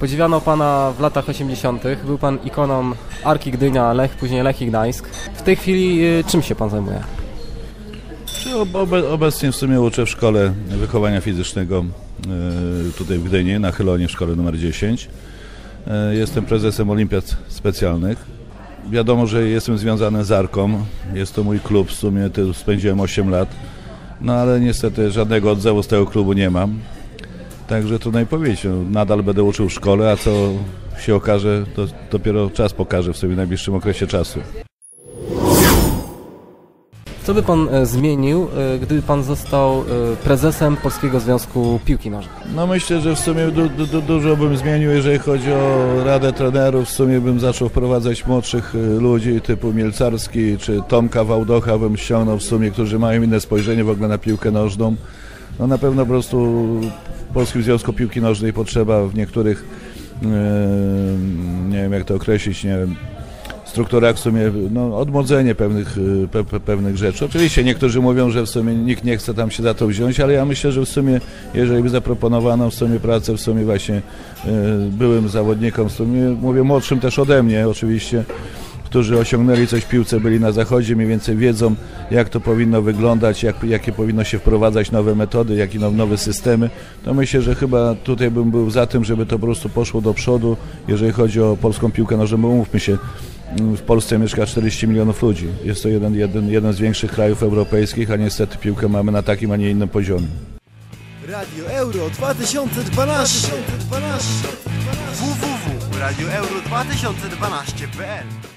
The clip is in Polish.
Podziwiano Pana w latach 80. Był Pan ikoną Arki Gdynia, Lech, później Lech i Gdańsk. W tej chwili y, czym się Pan zajmuje? Obecnie w sumie uczę w szkole wychowania fizycznego e, tutaj w Gdyni, na Chylonie w szkole numer 10. E, Jestem prezesem olimpiad specjalnych. Wiadomo, że jestem związany z Arką. Jest to mój klub, w sumie tu spędziłem 8 lat. No ale niestety żadnego odzewu z tego klubu nie mam. Także trudno mi powiedzieć. No, nadal będę uczył w szkole, a co się okaże, to dopiero czas pokaże w sobie najbliższym okresie czasu. Co by Pan e, zmienił, e, gdyby Pan został e, prezesem Polskiego Związku Piłki Nożnej? No myślę, że w sumie du, du, du, dużo bym zmienił, jeżeli chodzi o Radę Trenerów. W sumie bym zaczął wprowadzać młodszych ludzi typu Mielcarski czy Tomka Wałdocha bym ściągnął w sumie, którzy mają inne spojrzenie w ogóle na piłkę nożną. No na pewno po prostu w Polskim Związku Piłki Nożnej potrzeba w niektórych, nie wiem jak to określić, nie wiem, strukturach w sumie no, odmłodzenie pewnych, y, pe, pe, pewnych rzeczy. Oczywiście niektórzy mówią, że w sumie nikt nie chce tam się za to wziąć, ale ja myślę, że w sumie, jeżeli by zaproponowano w sumie pracę w sumie właśnie y, byłym zawodnikom, w sumie mówię młodszym też ode mnie oczywiście, którzy osiągnęli coś w piłce, byli na zachodzie, mniej więcej wiedzą, jak to powinno wyglądać, jak, jakie powinno się wprowadzać nowe metody, jakie now- nowe systemy, to myślę, że chyba tutaj bym był za tym, żeby to po prostu poszło do przodu, jeżeli chodzi o polską piłkę nożną, bo umówmy się, w Polsce mieszka 40 milionów ludzi. Jest to jeden, jeden, jeden z większych krajów europejskich, a niestety piłkę mamy na takim, a nie innym poziomie. Radio Euro 2012. www.radioeuro2012.pl